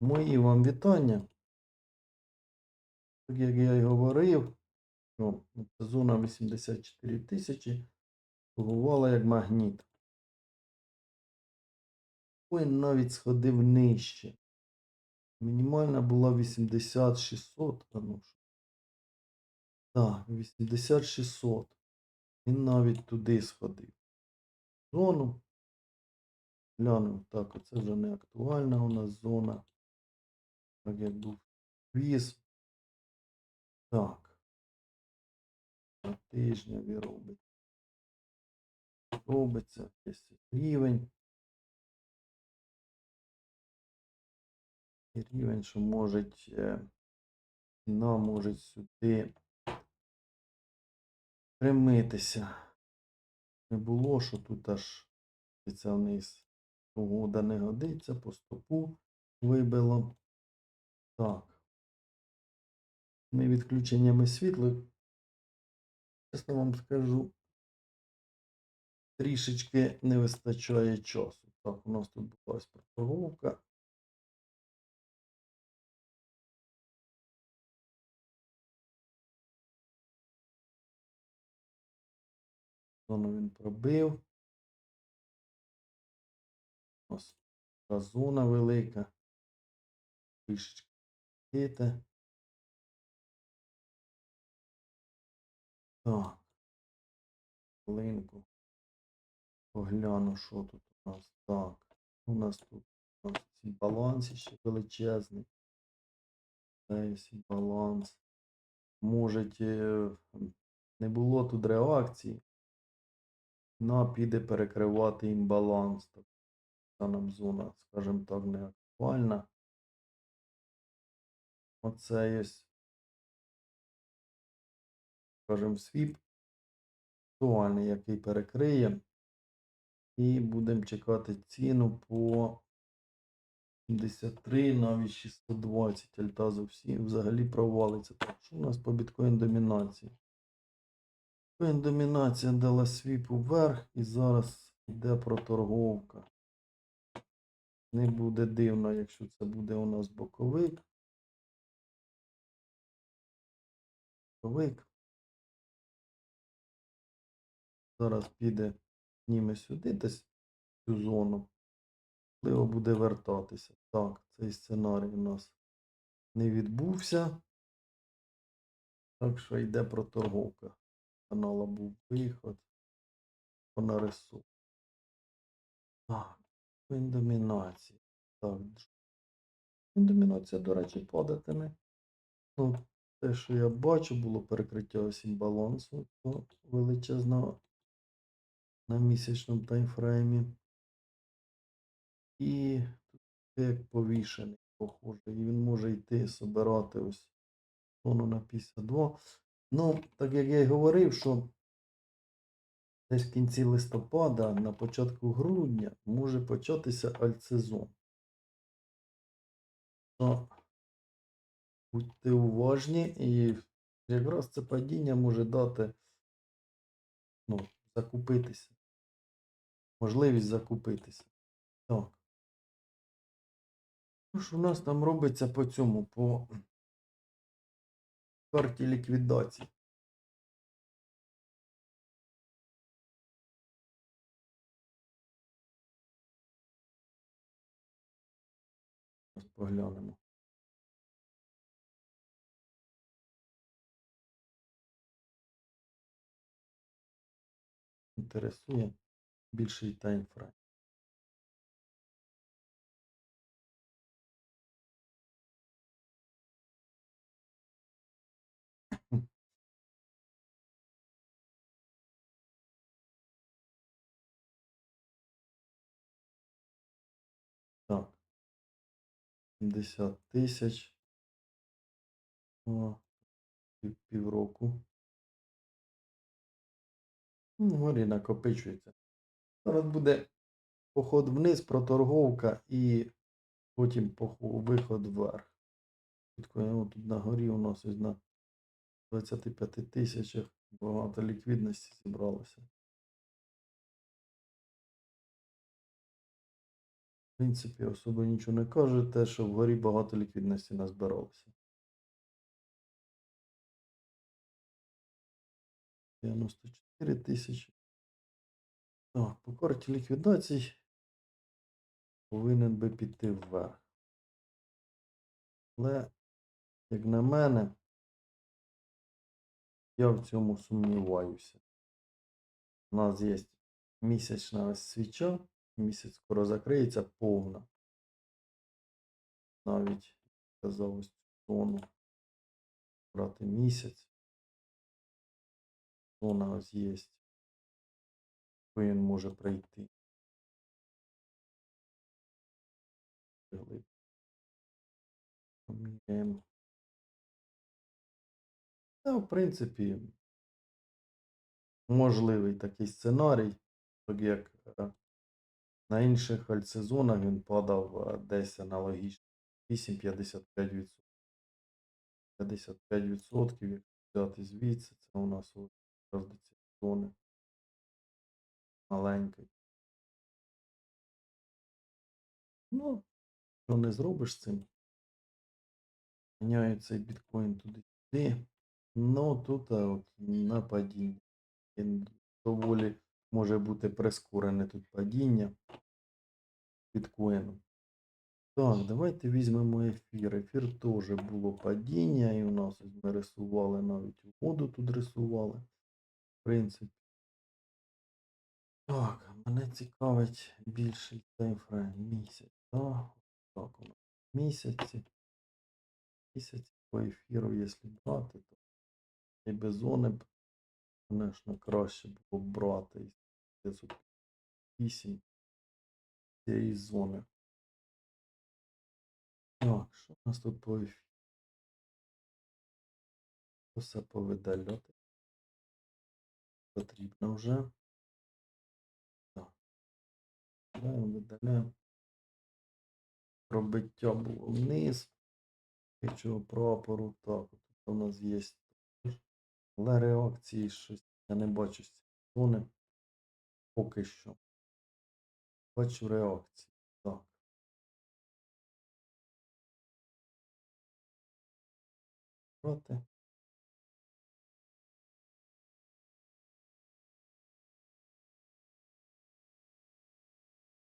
Мої вам вітання. Так як я і говорив, що зона 84 тисячі торгувала як магніт. Коін навіть сходив нижче. Мінімальна була 80 600. А ну що. Так, 80 600. Він навіть туди сходив. Зону. Глянув. Так, оце вже не актуальна у нас зона. Так як був квіз. Так. Тижневі робить. Робиться 10 рівень. І рівень, що може ціна може сюди примитися. Не було, що тут аж це вниз. Погода не годиться, по стопу вибило. Так. Ми відключеннями світла, чесно вам скажу, трішечки не вистачає часу. Так, у нас тут була торговка. Зону він пробив. Нас зона велика. Трішечки хите. Так. Хвилинку. Погляну, що тут у нас. Так. У нас тут у нас ці баланси ще величезний. Це всі баланс. Може, не було тут реакції. На піде перекривати їм баланс. Ця нам зона, скажімо так, не актуальна. Оце є, скажімо, свіп актуальний, який перекриє. І будемо чекати ціну по 73, навіть 620. Альта зовсім взагалі провалиться. Так, що у нас по біткоін домінації? Біткоін домінація дала свіп вверх і зараз йде проторговка. Не буде дивно, якщо це буде у нас боковик. Боковик. Зараз піде зніме сюди десь цю зону. Можливо, буде вертатися. Так, цей сценарій у нас не відбувся. Так що йде проторговка. Канала був виход. По нарису. Так, домінація. Так. Домінація, до речі, падатиме. Ну, те, що я бачу, було перекриття осінь балансу то величезного на місячному таймфреймі. І тут як повішений, похоже. І він може йти собирати ось тону на 52. Ну, так як я й говорив, що десь в кінці листопада, на початку грудня може початися альтсезон. Будьте уважні, і якраз це падіння може дати ну, закупитися. Можливість закупитися. Так. Що ж у нас там робиться по цьому, по карті ліквідації? Поглянемо. Інтересує більший таймфрейм. Так. 70 тисяч. Півроку. Ну, Горі накопичується. Зараз буде поход вниз, проторговка і потім виход вверх. Тут на горі у нас ось на 25 тисячах багато ліквідності зібралося. В принципі, особо нічого не каже, те, що вгорі багато ліквідності назбиралося. 94 тисячі. Так, по карті ліквідацій повинен би піти вверх. Але, як на мене, я в цьому сумніваюся. У нас є місячна свіча, місяць скоро закриється повна. Навіть казав ось цю брати місяць. Зона ось є. Він може прийти. Глиб. Та, в принципі, можливий такий сценарій, так як е, на інших альтсезонах він падав е, десь аналогічно 8-55%. 55%, як взяти звідси, це у нас до цієї зони маленький. Ну, що не зробиш з цим. Міняю цей біткоін туди-сюди. Ну, тут от на падіння. Доволі може бути прискорене тут падіння біткоїну. Так, давайте візьмемо ефір. Ефір теж було падіння, і у нас ми рисували навіть воду тут рисували. Принципі. Так, мене цікавить більший таймфрейм місяць. Так, так у нас місяці. Місяць по ефіру, якщо брати, то і без зони б, звісно, краще було б брати 508 цієї зони. Так, що у нас тут по ефіру? Все повидаляти. Потрібно вже. Так. Видаляємо. Пробиття було вниз. Чого прапору. Так, тут у нас є. Але реакції щось я не бачу з зони. Поки що. Бачу реакції. Так. Проти.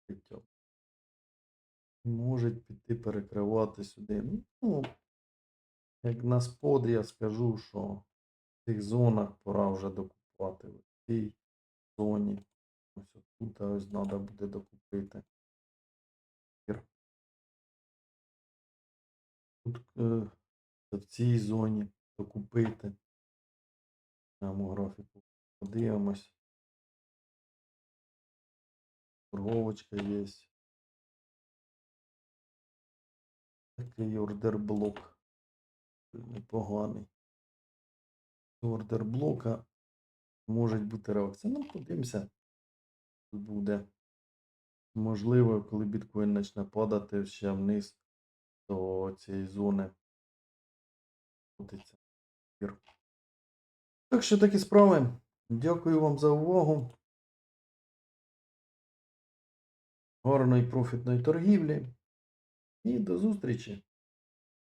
Пробиття. Можуть піти перекривати сюди. Ну, як на спод я скажу, що в цих зонах пора вже докупувати. В цій зоні. Ось тут ось треба буде докупити. Тут е, в цій зоні докупити. Прямо графіку подивимось. Торговочка є. Такий ордер блок. Непоганий. Ордер блока може бути реакція. Ну, подивимося. Тут буде. Можливо, коли біткоін почне падати ще вниз до цієї зони. Так що такі справи. Дякую вам за увагу. Гарної профітної торгівлі. І до зустрічі!